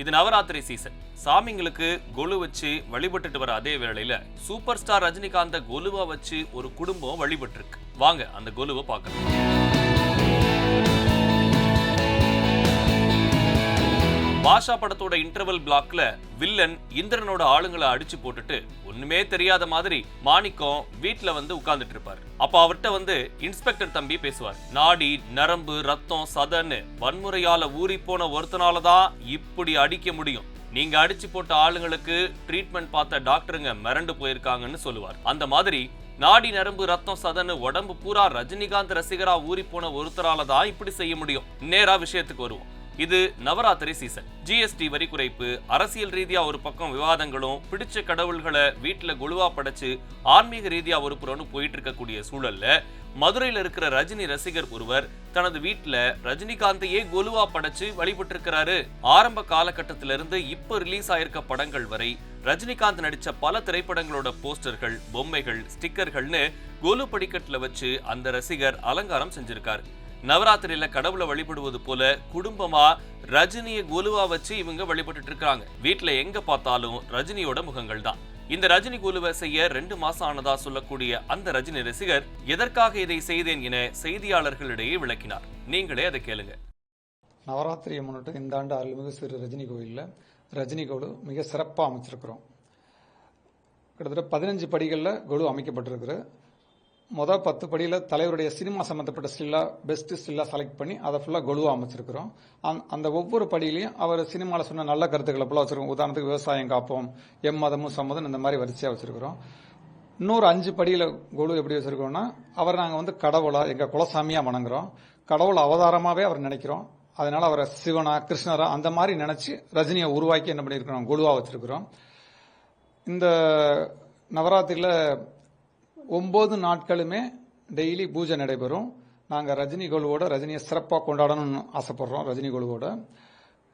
இது நவராத்திரி சீசன். சாமிங்களுக்கு கொலு வச்சு வழிபட்டுட்டு வர அதே வேளையில சூப்பர் ஸ்டார் ரஜினிகாந்த கொலுவா வச்சு ஒரு குடும்பம் வழிபட்டு இருக்கு வாங்க அந்த கொலுவை பார்க்கலாம். பாஷா படத்தோட இன்டர்வல் பிளாக்ல வில்லன் இந்திரனோட ஆளுங்களை அடிச்சு போட்டுட்டு ஒண்ணுமே தெரியாத மாதிரி மாணிக்கம் வீட்டுல வந்து உட்கார்ந்துட்டு இருப்பாரு. அப்ப அவர்கிட்ட வந்து இன்ஸ்பெக்டர் தம்பி பேசுவார். நாடி நரம்பு ரத்தம் சதன்னு வன்முறையால ஊறி போன ஒருத்தனாலதான் இப்படி அடிக்க முடியும். நீங்க அடிச்சு போட்ட ஆளுங்களுக்கு ட்ரீட்மெண்ட் பார்த்த டாக்டருங்க மிரண்டு போயிருக்காங்கன்னு சொல்லுவார். அந்த மாதிரி நாடி நரம்பு ரத்தம் சதனு உடம்பு பூரா ரஜினிகாந்த் ரசிகரா ஊறி போன ஒருத்தரால தான் இப்படி செய்ய முடியும். நேரா விஷயத்துக்கு வருவோம். இது நவராத்திரி சீசன். ஜிஎஸ்டி வரி குறைப்பு அரசியல் ரீதியா ஒரு பக்கம் விவாதங்களும் பிடிச்ச கடவுள்களை வீட்டுல குழுவா படைச்சு ஆன்மீக ரீதியா ஒரு புறம்னு போயிட்டு இருக்கக்கூடிய சூழல்ல மதுரையில இருக்கிற ரஜினி ரசிகர் ஒருவர் தனது வீட்டில் ரஜினிகாந்தையே கொலுவா படைச்சு வழிபட்டு இருக்கிறாரு ஆரம்ப காலகட்டத்திலிருந்து இருந்து ரிலீஸ் ஆயிருக்க படங்கள் வரை ரஜினிகாந்த் நடிச்ச பல திரைப்படங்களோட போஸ்டர்கள் பொம்மைகள் ஸ்டிக்கர்கள்னு கொலு படிக்கட்டுல வச்சு அந்த ரசிகர் அலங்காரம் செஞ்சிருக்காரு. நவராத்திரியில கடவுளை வழிபடுவது போல குடும்பமா ரஜினியை குலுவா வச்சு இவங்க வழிபட்டுட்டு இருக்காங்க. வீட்ல எங்க பார்த்தாலும் ரஜினியோட முகங்கள் தான். இந்த ரஜினி குலுவை செய்ய ரெண்டு மாசம் ஆனதா சொல்லக்கூடிய அந்த ரஜினி ரசிகர் எதற்காக இதை செய்தேன் என செய்தியாளர்களிடையே விளக்கினார். நீங்களே அதை கேளுங்க. நவராத்திரியை முன்னிட்டு இந்த ஆண்டு அருள்மிகு சிறு ரஜினி கோயிலில் ரஜினி கொலு மிக சிறப்பாக அமைச்சிருக்கிறோம். கிட்டத்தட்ட பதினஞ்சு படிகளில் கொலு அமைக்கப்பட்டிருக்கு மொதல் பத்து படியில் தலைவருடைய சினிமா சம்மந்தப்பட்ட ஸ்டில்லாக பெஸ்ட் ஸ்டில்லாக செலக்ட் பண்ணி அதை ஃபுல்லாக கொலுவாக அமைச்சிருக்கிறோம். அந் அந்த ஒவ்வொரு படியிலையும் அவர் சினிமாவில் சொன்ன நல்ல கருத்துக்களை ஃபுல்லாக வச்சுருக்கோம். உதாரணத்துக்கு விவசாயம் காப்போம் எம் மதமும் சம்மதம் இந்த மாதிரி வரிசையாக வச்சுருக்கிறோம். இன்னொரு அஞ்சு படியில் கொலு எப்படி வச்சுருக்கோம்னா அவர் நாங்கள் வந்து கடவுளாக எங்கள் குலசாமியாக வணங்குறோம். கடவுள் அவதாரமாகவே அவர் நினைக்கிறோம். அதனால் அவரை சிவனா கிருஷ்ணரா அந்த மாதிரி நினச்சி ரஜினியை உருவாக்கி என்ன பண்ணியிருக்கிறோம்? கொலுவாக வச்சுருக்கிறோம். இந்த நவராத்திரியில் ஒம்பது நாட்களுமே டெய்லி பூஜை நடைபெறும். நாங்கள் ரஜினி குழுவோட ரஜினியை சிறப்பாக கொண்டாடணும்னு ஆசைப்படுறோம் ரஜினி குழுவோட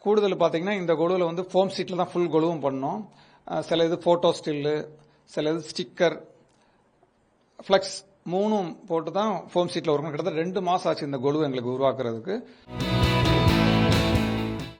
கூடுதல் பார்த்தீங்கன்னா இந்த குழுவில் வந்து ஃபோம் சீட்டில் தான் ஃபுல் குழுவும் பண்ணோம். சில இது ஃபோட்டோ ஸ்டில்லு சில இது ஸ்டிக்கர் ஃப்ளெக்ஸ் மூணும் போட்டு தான் ஃபோம் சீட்டில் வரும் கிட்டத்தட்ட ரெண்டு மாதம் ஆச்சு இந்த குழு எங்களுக்கு உருவாக்குறதுக்கு.